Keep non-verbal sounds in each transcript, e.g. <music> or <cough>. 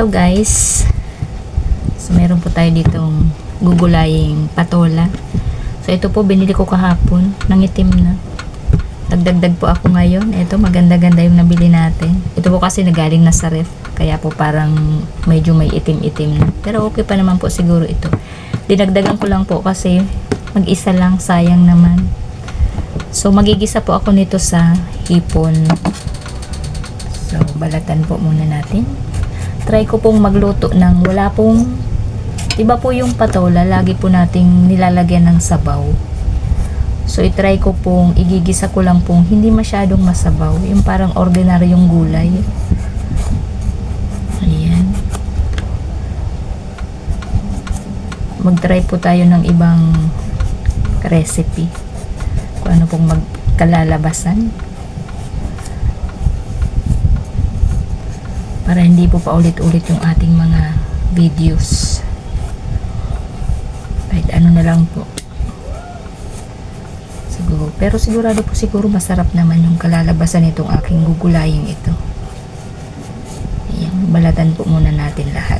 Hello guys. So meron po tayo ditong gugulaying patola. So ito po binili ko kahapon, nangitim na. Nagdagdag po ako ngayon. Ito maganda-ganda yung nabili natin. Ito po kasi nagaling na sa ref. Kaya po parang medyo may itim-itim na. Pero okay pa naman po siguro ito. Dinagdagan ko lang po kasi mag-isa lang sayang naman. So magigisa po ako nito sa hipon. So balatan po muna natin try ko pong magluto ng wala pong iba po yung patola lagi po nating nilalagyan ng sabaw. So itry ko pong igigisa ko lang pong hindi masyadong masabaw yung parang ordinary yung gulay. Ayan. Mag-try po tayo ng ibang recipe. Kung ano pong magkalalabasan para hindi po paulit-ulit yung ating mga videos kahit ano na lang po siguro pero sigurado po siguro masarap naman yung kalalabasan nitong aking gugulaying ito Ayan, balatan po muna natin lahat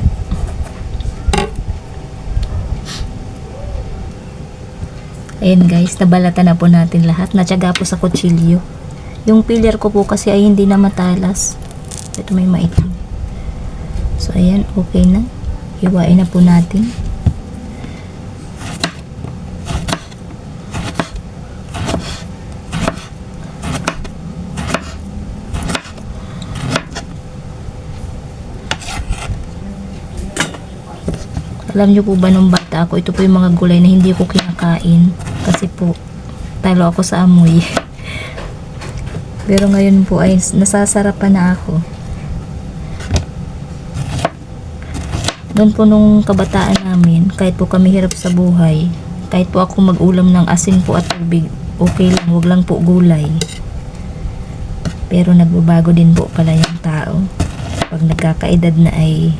Ayan guys, nabalatan na po natin lahat. Natsaga po sa kutsilyo. Yung pillar ko po kasi ay hindi na matalas. Ito may maitim. So, ayan, okay na. Hiwain na po natin. Alam niyo po ba nung bata ako, ito po yung mga gulay na hindi ko kinakain. Kasi po, talo ako sa amoy. <laughs> Pero ngayon po ay nasasarapan na ako. Doon po nung kabataan namin, kahit po kami hirap sa buhay, kahit po ako mag-ulam ng asin po at tubig, okay lang, wag lang po gulay. Pero nagbabago din po pala yung tao. Pag nagkakaedad na ay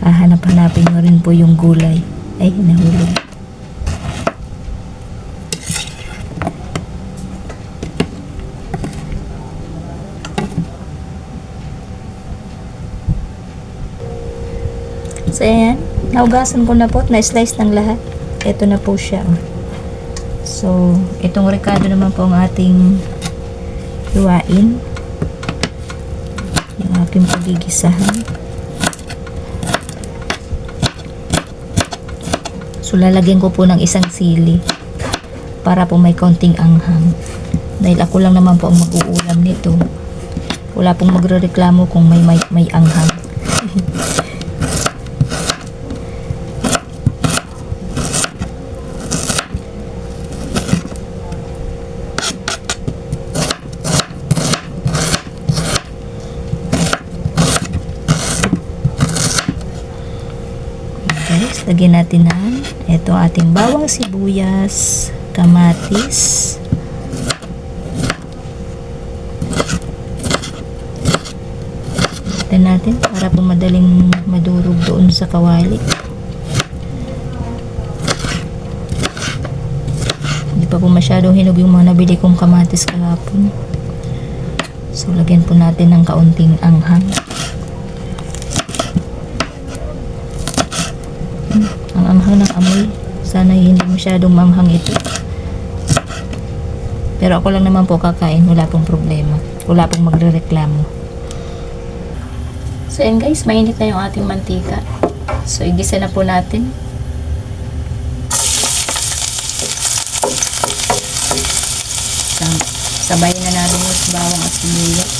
hahanap-hanapin mo rin po yung gulay. Ay, nahulog. So, ayan. Naugasan ko na po. at Na-slice ng lahat. Ito na po siya. So, itong rekado naman po ang ating hiwain. Yung aking pagigisahan. So, lalagyan ko po ng isang sili para po may konting anghang. Dahil ako lang naman po ang mag-uulam nito. Wala pong magrereklamo kung may, may, may anghang. <laughs> guys, lagyan natin ng ito ating bawang sibuyas, kamatis, Tignan natin para po madaling madurog doon sa kawali. Hindi pa po masyadong hinog yung mga nabili kong kamatis kahapon. So, lagyan po natin ng kaunting anghang. Ang anghang ng amoy. Sana hindi masyadong manghang ito. Pero ako lang naman po kakain. Wala pong problema. Wala pong magre-reklamo. So, yan guys. Mainit na yung ating mantika. So, igisa na po natin. Sab- Sabayin na natin yung bawang at sibuyas.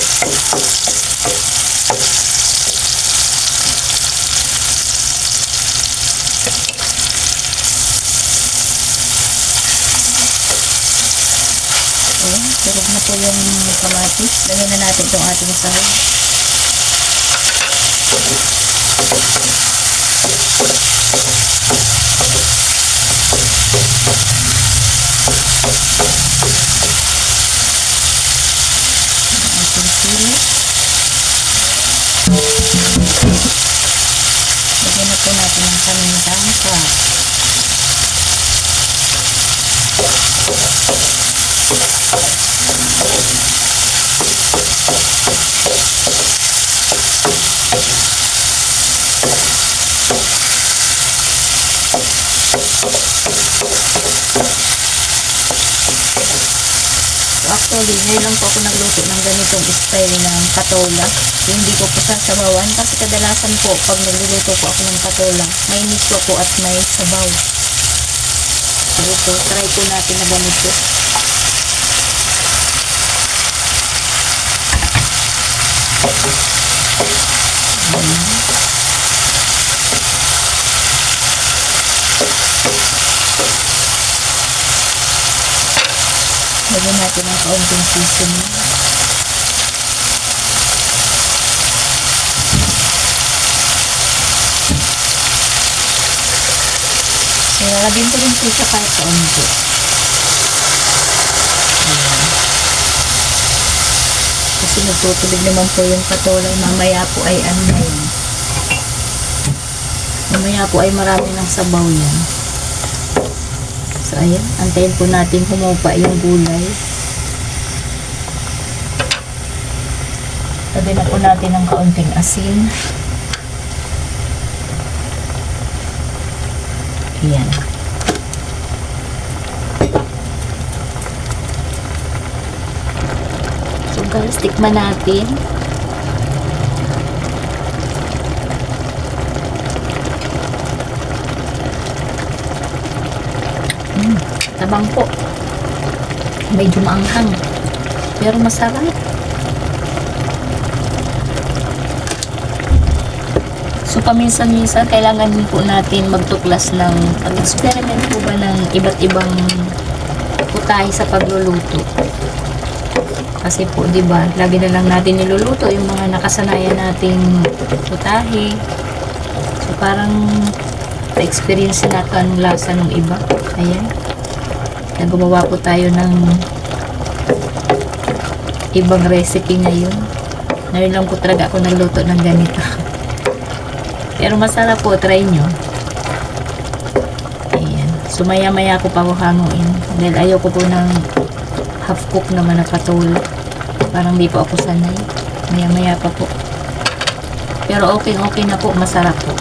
kamatis. Ayan. Durog na po yung kamatis. Lagyan na natin itong ating sahog. ating sili. Lagyan na po natin ang kamintang pa. Actually, ngayon lang po ako nagluto ng ganitong style ng patola. Hindi ko po sasabawan kasi kadalasan po pag nagluluto po ako ng patola, may nitro po at may sabaw. So ito, try po natin na ganito. Lagyan natin ng kaunting seasoning. So, lagyan ko rin po siya kahit kaunti. Ayan. Kasi nagtutubig naman po yung patolay. Mamaya po ay ano na yun. Mamaya po ay marami ng sabaw yan. So, ayan. Antayin po natin humupa yung gulay. Lagyan na po natin ng kaunting asin. Ayan. So guys, tikman natin. Po. Medyo maanghang. Pero masarap. So, paminsan-minsan, kailangan din po natin magtuklas ng pag-experiment po ba ng iba't ibang putahe sa pagluluto. Kasi po, di ba, lagi na lang natin niluluto yung mga nakasanayan nating putahe. So, parang na-experience natin anong lasa ng iba. Ayan. Kaya gumawa po tayo ng ibang recipe ngayon. Ngayon lang po talaga ako nagluto ng ganito. <laughs> Pero masarap po, try nyo. Ayan. So, maya-maya ko pa ko hanguin. Dahil ayoko po ng half cook naman na patula. Parang di po ako sanay. Maya-maya pa po. Pero okay-okay na po, masarap po.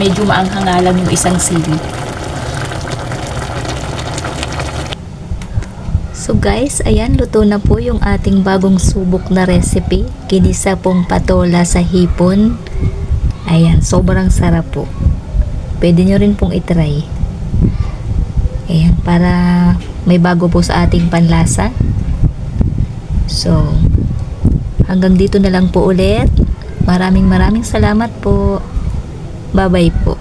Medyo maanghang lang yung isang sili. So guys, ayan, luto na po yung ating bagong subok na recipe. Kinisa pong patola sa hipon. Ayan, sobrang sarap po. Pwede nyo rin pong itry. Ayan, para may bago po sa ating panlasa. So, hanggang dito na lang po ulit. Maraming maraming salamat po. Bye-bye po.